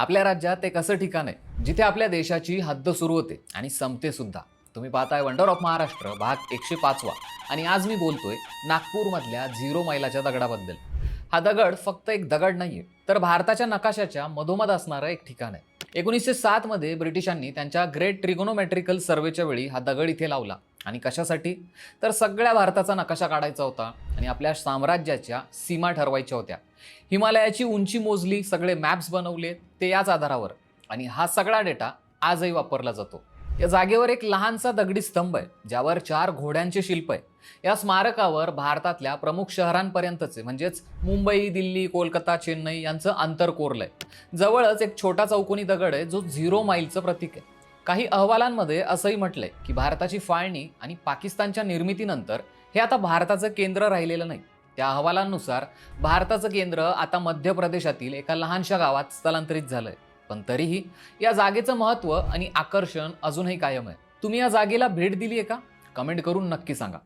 आपल्या राज्यात एक असं ठिकाण आहे जिथे आपल्या देशाची हद्द सुरू होते आणि संपते सुद्धा. तुम्ही पाहताय वंडर ऑफ महाराष्ट्र भाग एकशे पाचवा. आणि आज मी बोलतोय नागपूरमधल्या झिरो मैलाच्या दगडाबद्दल. हा दगड फक्त एक दगड नाहीये तर भारताच्या नकाशाच्या मधोमध असणारं एक ठिकाण आहे. एकोणीसशे सातमध्ये ब्रिटिशांनी त्यांच्या ग्रेट ट्रिगोनोमेट्रिकल सर्वेच्या वेळी हा दगड इथे लावला. आणि कशासाठी? तर सगळ्या भारताचा नकाशा काढायचा होता आणि आपल्या साम्राज्याच्या सीमा ठरवायच्या होत्या. हिमालयाची उंची मोजली सगळे मॅप्स बनवले ते याच आधारावर. आणि हा सगळा डेटा आजही वापरला जातो. या जागेवर एक लहानसा दगडी स्तंभ आहे ज्यावर चार घोड्यांचे शिल्प आहे. या स्मारकावर भारतातल्या प्रमुख शहरांपर्यंतचे म्हणजेच मुंबई दिल्ली कोलकाता चेन्नई यांचं अंतर कोरलंय जवळच एक छोटा चौकोनी दगड आहे जो झिरो माईलचं प्रतीक आहे. काही अहवालांमध्ये असंही म्हटलंय की भारताची फाळणी आणि पाकिस्तानच्या निर्मितीनंतर हे आता भारताचं केंद्र राहिलेलं नाही. त्या अहवालांनुसार भारताचं केंद्र आता मध्य प्रदेशातील एका लहानशा गावात स्थलांतरित झालंय. पण तरीही या जागेचं महत्त्व आणि आकर्षण अजूनही कायम आहे. तुम्ही या जागेला भेट दिली आहे का? कमेंट करून नक्की सांगा.